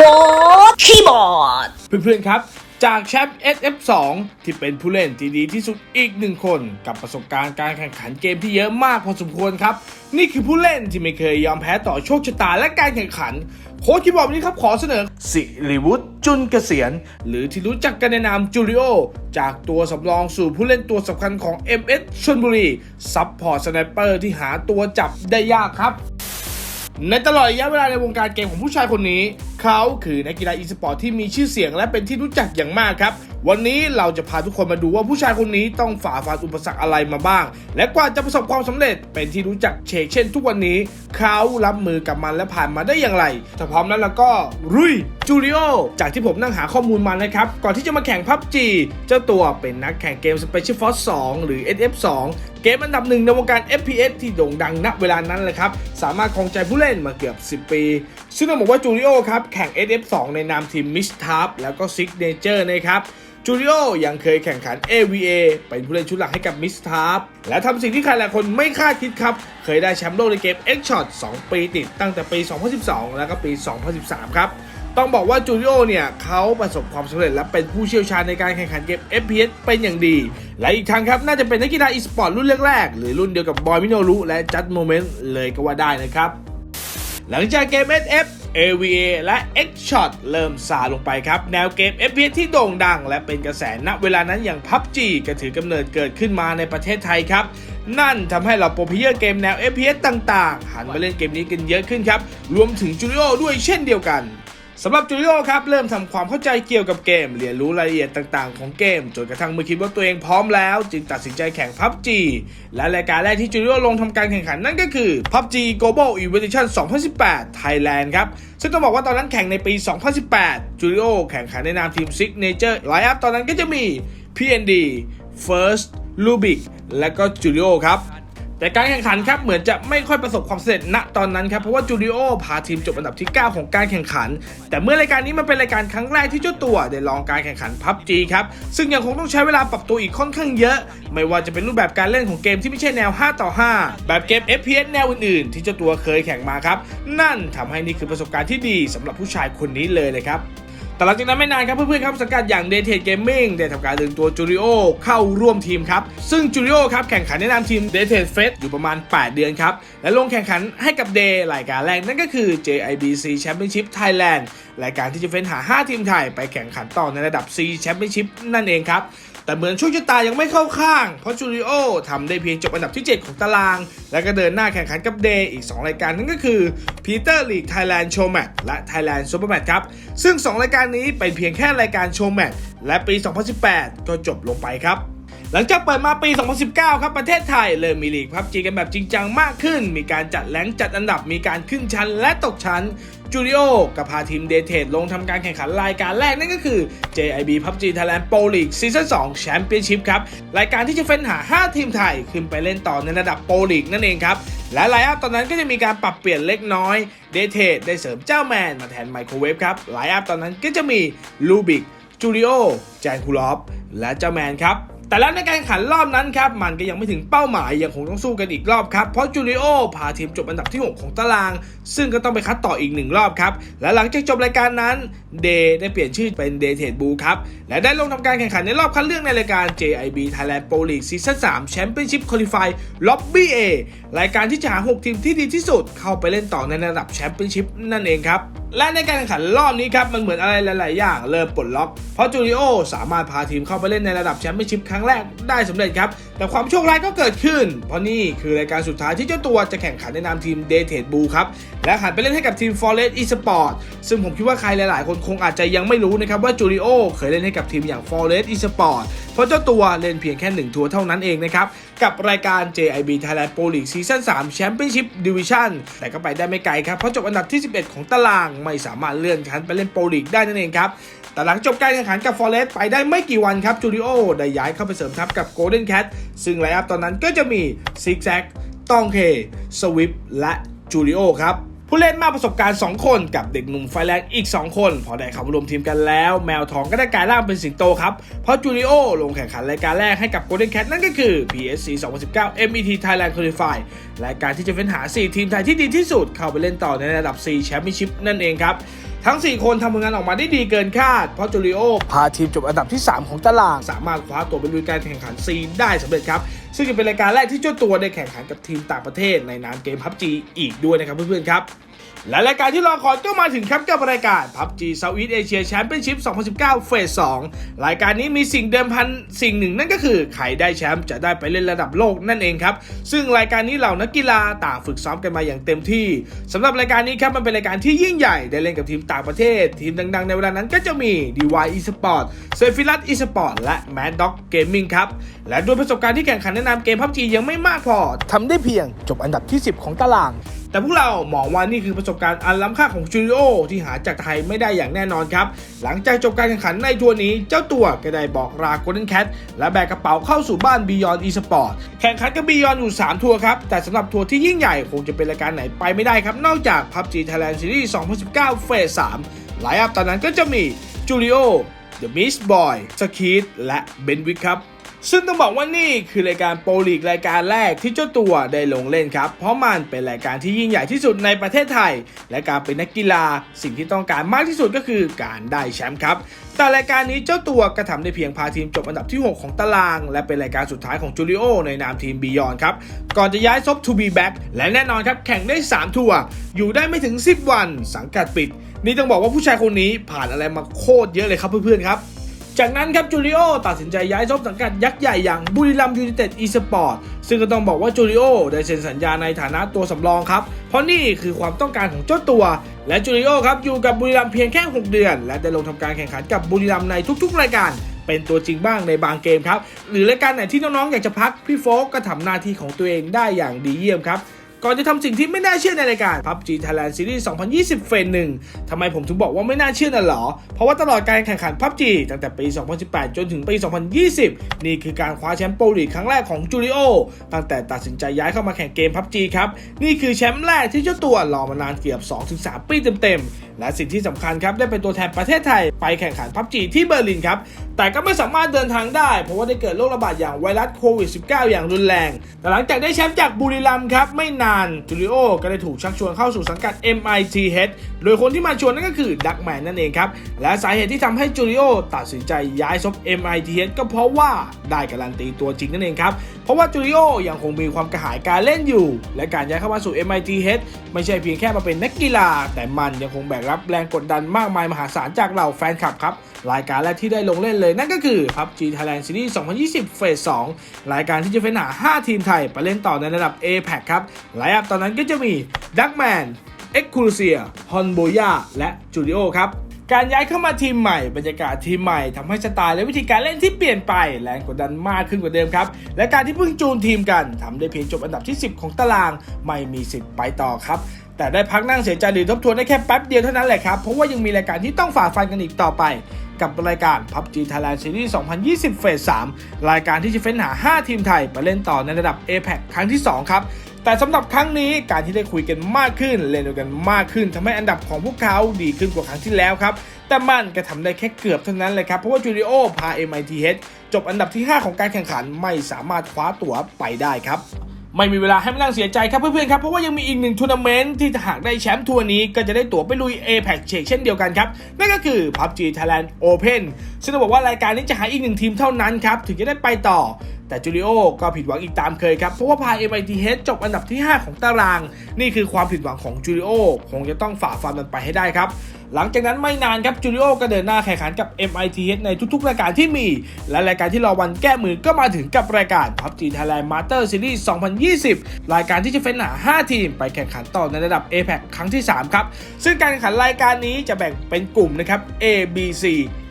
ค้ดคีย์บอร์ด เพื่อนๆครับ จากแชมป์ SF2 ที่เป็นผู้เล่นที่ดีที่สุดอีกหนึ่งคน กับประสบการณ์การแข่งขันเกมที่เยอะมากพอสมควรครับ นี่คือผู้เล่นที่ไม่เคยยอมแพ้ต่อโชคชะตาและการแข่งขัน โค้ชคีย์บอร์ดนนี้ครับขอเสนอ สิริวุฒิจุนเกษียณ หรือที่รู้จักกันในนามจูริโอ จากตัวสำรองสู่ผู้เล่นตัวสำคัญของ MS ชลบุรีซับพอร์ตสไนเปอร์ที่หาตัวจับได้ยากครับ ในตลอดระยะเวลาในวงการเกมของผู้ชายคนนี้ เขาคือนักกีฬาอีสปอร์ตที่มีชื่อเสียงและเป็นที่รู้จักอย่างมากครับ วันนี้เราจะพาทุกคนมาดูว่าผู้ชายคนนี้ต้องฝ่าฟันอุปสรรคอะไรมาบ้าง และกว่าจะประสบความสำเร็จเป็นที่รู้จักเชกเช่น ทุกวันนี้ เขารับมือกับมันและผ่านมาได้อย่างไรถ้าพร้อมแล้วเราก็รุยจูริโอจากที่ผมนั่งหาข้อมูลมานะครับก่อนที่จะมาแข่งพับจีเจ้าตัวเป็นนักแข่งเกม Special Force 2 หรือ SF2 เกมอันดับหนึ่งในวงการ FPS ที่โด่งดังณเวลานั้นเลยครับ สามารถครองใจผู้เล่นมาเกือบ 10 ปี ซึ่งต้องบอกว่าจูริโอครับ แข่ง SF2 ในนามทีม Miss t a r แล้วก็ Signature นะครับจูริโอยังเคยแข่งขัน AVA เป็นผู้เล่นชุดหลักให้กับ Miss t a r และทำสิ่งที่ใครหลายคนไม่คาดคิดครับ เคยได้แชมป์โลกในเกม X Shot 2 ปีติดตั้งแต่ปี 2012 แล้วก็ปี 2013 ครับ ต้องบอกว่าจูริโอเนี่ยเขาประสบความสำเร็จและเป็นผู้เชี่ยวชาญในการแข่งขันเกม FPS เป็นอย่างดี และอีกทางครับ น่าจะเป็นนักกีฬาอีสปอร์ตรุ่นแรกๆหรือรุ่นเดียวกับบอยมิโนรุและจัดโมเมนต์เลยก็ว่าได้นะครับ หลังจากเกม SF AVA และ X Shot เริ่มซาลงไปครับ แนวเกม FPS ที่โด่งดัง และเป็นกระแสณเวลานั้นอย่าง PUBG ก็ถือกำเนิดเกิดขึ้นมาในประเทศไทยครับ นั่นทำให้เราโปรเพเยอร์เกมแนว FPS ต่างๆ หันมาเล่นเกมนี้กันเยอะขึ้นครับ รวมถึงจูริโอด้วยเช่นเดียวกัน สำหรับจูริโอครับ เริ่มทำความเข้าใจเกี่ยวกับเกม เรียนรู้รายละเอียดต่างๆ ของเกม จนกระทั่งเมื่อคิดว่าตัวเองพร้อมแล้ว จึงตัดสินใจแข่ง PUBG และรายการแรกที่จูริโอลงทำการแข่งขันนั่นก็คือ PUBG Global Evolution 2018 Thailand ครับ ซึ่งต้องบอกว่าตอนนั้นแข่งในปี 2018 จูริโอแข่งขันในนามทีม Signature ไลน์อัพตอนนั้นก็จะมี PND First Rubik และก็จูริโอครับ แต่การแข่งขันครับเหมือนจะไม่ค่อยประสบความสำเร็จณตอนนั้นครับเพราะว่าจูริโอพาทีมจบอันดับที่ 9 ของการแข่งขัน แต่เมื่อรายการนี้มันเป็นรายการครั้งแรกที่เจ้าตัวได้ลองการแข่งขันพับจีครับซึ่งยังคงต้องใช้เวลาปรับตัวอีกค่อนข้างเยอะ ไม่ว่าจะเป็นรูปแบบการเล่นของเกมที่ไม่ใช่แนว 5 ต่อ 5 แบบเกม FPS แนวอื่นๆ ที่เจ้าตัวเคยแข่งมาครับนั่นทำให้นี่คือประสบการณ์ที่ดีสำหรับผู้ชายคนนี้เลยเลยครับ แต่หลังจากนั้นไม่นานครับเพื่อนๆครับสังกัดอย่างเดทเทดเกมมิ่งได้ทำการดึงตัวจูริโอเข้าร่วมทีมครับ ซึ่งจูริโอครับแข่งขันในนามทีมเดทเทดเฟสอยู่ประมาณ 8 เดือนครับ และลงแข่งขันให้กับเดย์รายการแรกนั่นก็คือ JIBC Championship Thailand รายการที่จะเฟ้นหา 5 ทีมไทยไปแข่งขันต่อในระดับ C Championship นั่นเองครับ แต่เหมือนโชคชะตายังไม่เข้าข้าง เพราะจูริโอทำได้เพียงจบอันดับที่ 7 ของตาราง และก็เดินหน้าแข่งขันกับเดย์อีก 2 รายการนั่นก็คือ Peter League Thailand Show Match และ Thailand Super Match ครับ ซึ่ง 2 รายการนี้เป็นเพียงแค่รายการโชว์แมตช์และปี 2018 ก็จบลงไปครับ หลังจากเปิดมาปี 2019 ครับประเทศไทย เริ่มมีลีกพับจีกันแบบจริงจังมากขึ้น มีการจัดแหลงจัดอันดับมีการขึ้นชั้นและตกชั้นจูริโอกับพาทีมเดเทดลงทำการแข่งขันรายการแรกนั่นก็คือ JIB PUBG Thailand Pro League Season 2 Championship ครับ รายการที่จะเฟ้นหา 5 ทีมไทย ขึ้นไปเล่นต่อในระดับ Pro League นั่นเองครับ และไลอัพตอนนั้นก็จะมีการปรับเปลี่ยนเล็กน้อยเดเทดได้เสริมเจ้าแมนมาแทนไมโครเวฟครับไลอัพตอนนั้นก็จะมีลูบิกจูริโอแจนคูลอฟและเจ้าแมนครับ แต่แล้วในการแข่งขันรอบนั้นครับมันก็ยังไม่ถึงเป้าหมายยังคงต้องสู้กันอีกรอบครับเพราะจูริโอพาทีมจบอันดับที่ 6 ของตาราง ซึ่งก็ต้องไปคัดต่ออีกหนึ่งรอบครับและหลังจากจบรายการนั้นเดได้เปลี่ยนชื่อเป็นเดเทดบูครับและได้ลงทำการแข่งขันในรอบคัดเลือกในรายการ JIB Thailand Pro League Season 3 Championship Qualify Lobby A รายการที่จะหา 6 ทีมที่ดีที่สุดเข้าไปเล่นต่อในระดับแชมเปี้ยนชิพนั่นเองครับ และในการแข่งขันรอบนี้ครับ มันเหมือนอะไรหลาย ๆ อย่างเริ่มปลดล็อก เพราะจูริโอสามารถพาทีมเข้าไปเล่นในระดับแชมเปี้ยนชิพครั้งแรกได้สำเร็จครับ แต่ความโชคร้ายก็เกิดขึ้น เพราะนี่คือรายการสุดท้ายที่เจ้าตัวจะแข่งขันในนามทีมเดเทดบูครับ และหันไปเล่นให้กับทีม Forest Esport ซึ่งผมคิดว่าใครหลาย ๆ คนคงอาจจะยังไม่รู้นะครับว่าจูริโอเคยเล่นให้กับทีมอย่าง Forest Esport เพราะเจ้าตัวเล่นเพียงแค่ 1 ทัวร์เท่านั้นเองนะครับ กับรายการ JIB Thailand Pro League Season 3 Championship Division แต่ก็ไปได้ไม่ไกลครับเพราะจบอันดับที่ 11 ของตารางไม่สามารถเลื่อนชั้นไปเล่นโปรลีกได้นั่นเองครับ แต่หลังจบการแข่งขันกับ Forest ไปได้ไม่กี่วันครับจูริโอได้ย้ายเข้าไปเสริมทัพกับโกลเด้นแคทซึ่งไลน์อัพตอนนั้นก็จะมีซิกแซกตองเคสวิปและจูริโอครับ ผู้เล่นมากประสบการณ์ 2 คนกับเด็กหนุ่มไฟแรงอีก 2 คน พอได้เข้ามารวมทีมกันแล้ว แมวทองก็ได้กลายร่างเป็นสิงโตครับ เพราะจูริโอลงแข่งขันรายการแรกให้กับ Golden Cat นั่นก็คือ PSC 2019 MET Thailand Qualify รายการที่จะเฟ้นหา 4 ทีมไทยที่ดีที่สุด เข้าไปเล่นต่อในระดับ4 Championship นั่นเองครับทั้ง 4 คนทำผลงานออกมาได้ดีเกินคาด เพราะจูริโอพาทีมจบอันดับที่ 3 ของตาราง สามารถคว้าตัวไปลุยการแข่งขันซีได้สำเร็จครับ ซึ่งจะเป็นรายการแรกที่เจ้าตัวได้แข่งขันกับทีมต่างประเทศในนามเกม PUBG อีกด้วยนะครับเพื่อนๆครับ และรายการที่รอคอยก็มาถึงครับกับรายการ PUBG Southeast Asia Championship 2019 เฟส 2 รายการนี้มีสิ่งเดิมพันสิ่งหนึ่งนั่นก็คือ ใครได้แชมป์จะได้ไปเล่นระดับโลกนั่นเองครับ ซึ่งรายการนี้เหล่านักกีฬาต่างฝึกซ้อมกันมาอย่างเต็มที่สำหรับรายการนี้ครับมันเป็นรายการที่ยิ่งใหญ่ได้เล่นกับทีมต่างประเทศ ทีมดังๆ ในเวลานั้นก็จะมี DY Esport s e f i l a t Esport และ Mad Dog Gaming ครับ และด้วยประสบการณ์ที่แข่งขันในนามเกม PUBG ยังไม่มากพอทำได้เพียงจบอันดับที่ 10 ของตาราง แต่พวกเรามองว่านี่คือประสบการณ์อันล้ำค่าของจูริโอที่หาจากไทยไม่ได้อย่างแน่นอนครับ หลังจากจบการแข่งขันในทัวร์นี้ เจ้าตัวก็ได้บอกลา Golden Cat และแบกกระเป๋าเข้าสู่บ้าน Beyond Esport แข่งขันกับ Beyond อยู่ 3 ทัวร์ครับ แต่สำหรับทัวร์ที่ยิ่งใหญ่คงจะเป็นรายการไหนไปไม่ได้ครับ นอกจาก PUBG Thailand Series 2019 เฟส3ไลฟ์อัพตอนนั้นก็จะมีจูริโอ The Beast Boy สคีดและเบนวิกครับ ซึ่งต้องบอกว่านี่คือรายการโปรลีกรายการแรกที่เจ้าตัวได้ลงเล่นครับ เพราะมันเป็นรายการที่ยิ่งใหญ่ที่สุดในประเทศไทย และการเป็นนักกีฬาสิ่งที่ต้องการมากที่สุดก็คือการได้แชมป์ครับ แต่รายการนี้เจ้าตัวก็ทำได้เพียงพาทีมจบอันดับที่ 6 ของตาราง และเป็นรายการสุดท้ายของจูริโอในนามทีมบียอนครับ ก่อนจะย้ายซบทูบีแบ็กและแน่นอนครับแข่งได้ 3 ทัวร์อยู่ได้ไม่ถึง 10 วัน สังกัดปิด นี่ต้องบอกว่าผู้ชายคนนี้ผ่านอะไรมาโคตรเยอะเลยครับเพื่อนๆครับ จากนั้นครับจูริโอตัดสินใจย้ายซบสังกัดยักษ์ใหญ่อย่างบุรีรัมยู i นเต็ดอีสปอร์ตซึ่งก็ต้องบอกว่าจูริโอได้เซ็นสัญญาในฐานะตัวสำรองครับ เพราะนี่คือความต้องการของเจ้าตัว และจูริโอครับอยู่กับบุรีรัมเพียงแค่ 6 เดือน และได้ลงทำการแข่งขันกับบุรีรัมในทุก ๆ รายการเป็นตัวจริงบ้างในบางเกมครับ หรือรายการไหนที่น้องๆอยากจะพักพี่โฟกก็ทำหน้าที่ของตัวเองได้อย่างดีเยี่ยมครับ ก่อนจะทำสิ่งที่ไม่น่าเชื่อในรายการ PUBG Thailand Series 2020 เฟสหนึ่งทำไมผมถึงบอกว่าไม่น่าเชื่อน่ะหรอ เพราะว่าตลอดการแข่งขัน PUBG ตั้งแต่ปี 2018 จนถึงปี 2020 นี่คือการคว้าแชมป์โปรลีกครั้งแรกของจูริโอตั้งแต่ตัดสินใจย้ายเข้ามาแข่งเกม PUBG ครับ นี่คือแชมป์แรกที่เจ้าตัวรอมานานเกือบ 2-3 ปีเต็มๆ และสิ่งที่สำคัญครับได้เป็นตัวแทนประเทศไทยไปแข่งขัน PUBG ที่เบอร์ลินครับแต่ก็ไม่สามารถเดินทางได้ เพราะว่าได้เกิดโรคระบาดอย่างไวรัสโควิด -19 อย่างรุนแรงแต่หลังจากได้แชมป์จากบุรีรัมย์ครับไม่นานจูริโอก็ได้ถูกชักชวนเข้าสู่สังกัด MITH โดยคนที่มาชวนนั่นก็คือดักแมนนั่นเองครับ และสาเหตุที่ทำให้จูริโอตัดสินใจย้ายซบ MITH ก็เพราะว่าได้การันตีตัวจริงนั่นเองครับ เพราะว่าจูริโอยังคงมีความกระหายการเล่นอยู่ และการย้ายเข้ามาสู่ MITH ไม่ใช่เพียงแค่มาเป็นนักกีฬา แต่มันยังคงแบกรับแรงกดดันมากมายมหาศาลจากเหล่าแฟนคลับครับรายการแรกที่ได้ลงเล่นเลยนั่นก็คือ PUBG Thailand Series 2020 เฟส 2 รายการที่จะเฟ้นหา 5 ทีมไทย ไปเล่นต่อในระดับ APAC ครับไลฟ์อัพตอนนั้นก็จะมี Duckman e x c l u s i a h o n b o y a และ Julio ครับ การย้ายเข้ามาทีมใหม่บรรยากาศทีมใหม่ทำให้สไตล์และวิธีการเล่นที่เปลี่ยนไปแรงกดดันมากขึ้นกว่าเดิมครับ และการที่เพิ่งจูนทีมกันทำได้เพียงจบอันดับที่ 10 ของตารางไม่มีสิทธิ์ไปต่อครับแต่ได้พักนั่งเสียใจหรือทบทวนได้แค่แป๊บเดียวเท่านั้นแหละครับ เพราะว่ายังมีรายการที่ต้องฝ่าฟันกันอีกต่อไป กับรายการ PUBG Thailand Series 2020 เฟส 3 รายการที่จะเฟ้นหา 5 ทีมไทย ไปเล่นต่อในระดับ APAC ครั้งที่ 2 ครับ แต่สำหรับครั้งนี้การที่ได้คุยกันมากขึ้นเล่นด้วยกันมากขึ้นทำให้อันดับของพวกเขาดีขึ้นกว่าครั้งที่แล้วครับ แต่มันก็ทำได้แค่เกือบเท่านั้นเลยครับ เพราะว่าจูริโอพา MITH จบอันดับที่ 5 ของการแข่งขันไม่สามารถคว้าตั๋วไปได้ครับไม่มีเวลาให้มานั่งเสียใจครับเพื่อนๆครับ เพราะว่ายังมีอีกหนึ่งทัวร์นาเมนต์ที่หากได้แชมป์ทัวร์นี้ก็จะได้ตั๋วไปลุย APEC เชกเช่นเดียวกันครับ นั่นก็คือ PUBG Thailand Open ซึ่งต้องบอกว่ารายการนี้จะหาอีกหนึ่งทีมเท่านั้นครับ ถึงจะได้ไปต่อ แต่จูริโอก็ผิดหวังอีกตามเคยครับ เพราะว่าพา MITH จบอันดับที่ 5 ของตาราง นี่คือความผิดหวังของจูริโอคงจะต้องฝ่าฟันมันไปให้ได้ครับ หลังจากนั้นไม่นานครับจูริโอก็เดินหน้าแข่งขันกับ MITH ในทุกๆ รายการที่มี และรายการที่รอวันแก้มือก็มาถึงกับรายการ PUBG Thailand Master Series 2020 รายการที่จะเฟ้นหา 5 ทีม ไปแข่งขันต่อในระดับ APAC ครั้งที่ 3 ครับ ซึ่งการแข่งขันรายการนี้จะแบ่งเป็นกลุ่มนะครับ A B C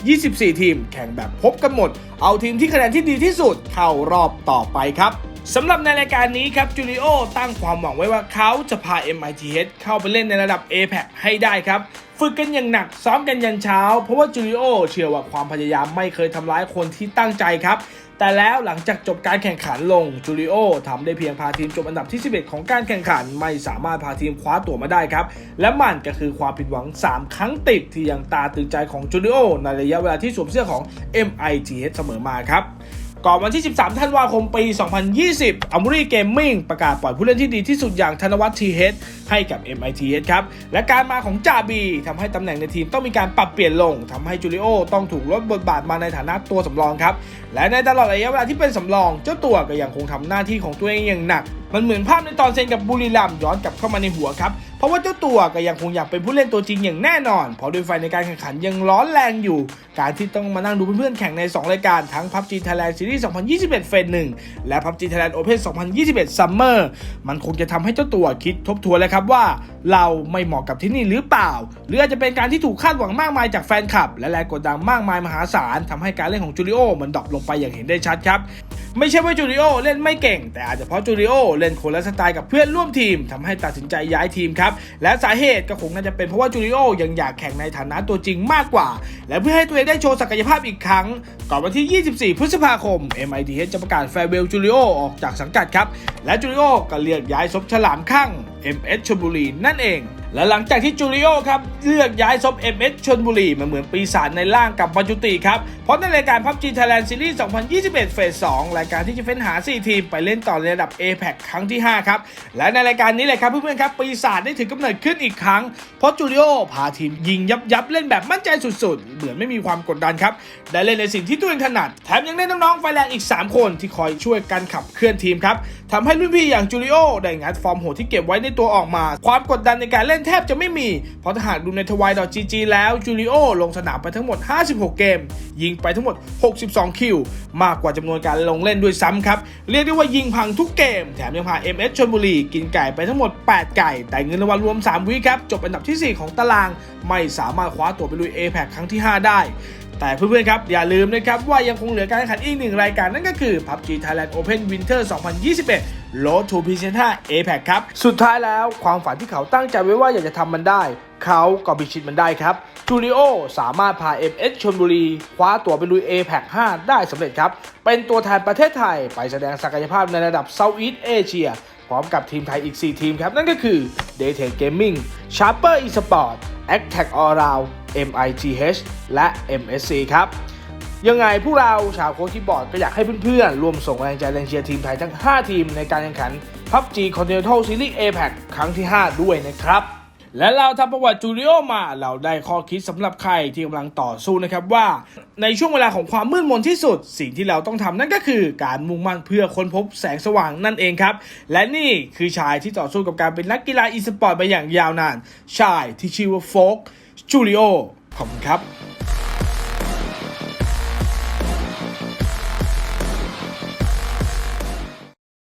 24 ทีมแข่งแบบพบกันหมด เอาทีมที่คะแนนที่ดีที่สุดเข้ารอบต่อไปครับสำหรับในรายการนี้ครับจูริโอตั้งความหวังไว้ว่าเขาจะพา MITH เข้าไปเล่นในระดับ APAC ให้ได้ครับฝึกกันอย่างหนักซ้อมกันยันเช้า เพราะว่าจูริโอเชื่อว่าความพยายามไม่เคยทำร้ายคนที่ตั้งใจครับ แต่แล้วหลังจากจบการแข่งขันลงจูริโอทำได้เพียงพาทีมจบอันดับที่ 11 ของการแข่งขันไม่สามารถพาทีมคว้าตั๋วมาได้ครับ และมันก็คือความผิดหวัง 3 ครั้งติดที่ยังตาตึงใจของจูริโอในระยะเวลาที่สวมเสื้อของ MITH เสมอมาครับ ก่อนวันที่ 13 ธันวาคมปี 2020 a m u r i Gaming ประกาศปล่อยผู้เล่นที่ดีที่สุดอย่างธนวัฒน์ทีเฮดให้กับ MITH ครับ และการมาของจาบีทำให้ตำแหน่งในทีมต้องมีการปรับเปลี่ยนลงทำให้จูริโอต้องถูกลดบทบาทมาในฐานะตัวสำรองครับ และในตลอดระยะเวลาที่เป็นสำรอง เจ้าตัวก็ยังคงทำหน้าที่ของตัวเองอย่างหนัก มันเหมือนภาพในตอนเซ็นกับบุรีรัมย้อนกลับเข้ามาในหัวครับ เพราะว่าเจ้าตัวก็ยังคงอยากเป็นผู้เล่นตัวจริงอย่างแน่นอน เพราะด้วยไฟในการแข่งขันยังร้อนแรงอยู่ การที่ต้องมานั่งดูเพื่อนๆแข่งใน 2 รายการทั้ง PUBG Thailand Series 2021เฟส1และ PUBG Thailand Open 2021 Summer มันคงจะทำให้เจ้าตัวคิดทบทวนเลยครับว่า เราไม่เหมาะกับที่นี่หรือเปล่า หรืออาจจะเป็นการที่ถูกคาดหวังมากมายจากแฟนคลับ และแรงกดดันมากมายมหาศาลทำให้การเล่นของจูริโอมันดรอปลงไปอย่างเห็นได้ชัดครับ ไม่ใช่ว่าจูริโอเล่นไม่เก่ง แต่อาจจะเพราะจูริโอเล่นคนละสไตล์กับเพื่อนร่วมทีมทำให้ตัดสินใจย้ายทีมครับ และสาเหตุก็คงน่าจะเป็นเพราะว่าจูริโอยังอยากแข่งในฐานะตัวจริงมากกว่า และเพื่อให้ตัวเองได้โชว์ศักยภาพอีกครั้ง ก่อนวันที่ 24 พฤษภาคม MITH จะประกาศแฟร์เวลจูริโอออกจากสังกัดครับ และจูริโอก็เรียกย้ายซบฉลามข้าง MS ชลบุรีนั่นเอง และหลังจากที่จูริโอครับเลือกย้ายซบ MS ชลบุรีมาเหมือนปีศาจในร่างกับบรรจุติครับ เพราะในรายการ PUBG Thailand Series 2021 เฟส 2 รายการที่จะเฟ้นหา 4 ทีมไปเล่นต่อในระดับ APEC ครั้งที่ 5 ครับ และในรายการนี้เลยครับเพื่อนๆครับ ปีศาจได้ถือกำเนิดขึ้นอีกครั้ง เพราะจูริโอพาทีมยิงยับยับๆเล่นแบบมั่นใจสุดๆ เหมือนไม่มีความกดดันครับได้เล่นในสิ่งที่ตัวเองถนัดแถมยังได้น้องๆไฟแรงอีก 3 คนที่คอยช่วยกันขับเคลื่อนทีมครับทำให้รุ่นพี่อย่างจูริโอได้งัดฟอร์มโหดที่เก็บไว้ในตัวออกมา ความกดดันในการเล่นแทบจะไม่มี เพราะถ้าหากดูในทวายดอจีจีแล้วจูริโอลงสนามไปทั้งหมด 56 เกม ยิงไปทั้งหมด 62 คิว มากกว่าจำนวนการลงเล่นด้วยซ้ำครับ เรียกได้ว่ายิงพังทุกเกม แถมยังพา MS ชลบุรี กินไก่ไปทั้งหมด 8 ไก่ แต่เงินรางวัลรวม 3 วิครับ จบอันดับที่ 4 ของตาราง ไม่สามารถคว้าตัวไปลุย APEC ครั้งที่ 5 ได้แต่เพื่อนๆครับ อย่าลืมนะครับ ว่ายังคงเหลือการแข่งขันอีกหนึ่งรายการนั่นก็คือ PUBG Thailand Open Winter 2021 Road to Presenter APEC ครับ สุดท้ายแล้วความฝันที่เขาตั้งใจไว้ว่าอยากจะทำมันได้ เขาก็พิชิตมันได้ครับจูริโอสามารถพา MS ชลบุรี คว้าตั๋วไปลุย APEC 5 ได้สำเร็จครับ เป็นตัวแทนประเทศไทย ไปแสดงศักยภาพในระดับ Southeast Asia พร้อมกับทีมไทยอีก 4 ทีมครับ นั่นก็คือ d a y t e Gaming Sharper Esport Attack All Round MITH และ MSC ครับ ยังไงพวกเราชาวโค้ชที่บอร์ดก็อยากให้เพื่อนๆรวมส่งแรงใจแรงเชียร์ทีมไทยทั้ง 5 ทีมในการแข่งขัน PUBG Continental Series APEC ครั้งที่ 5 ด้วยนะครับและเราทำประวัติจูริโอมาเราได้ข้อคิดสำหรับใครที่กำลังต่อสู้นะครับว่า ในช่วงเวลาของความมืดมนที่สุด สิ่งที่เราต้องทำนั่นก็คือการมุ่งมั่นเพื่อค้นพบแสงสว่างนั่นเองครับ และนี่คือชายที่ต่อสู้กับการเป็นนักกีฬาอีสปอร์ตมาอย่างยาวนาน ชายที่ชื่อว่าโฟกจูริโอขอบคุณครับ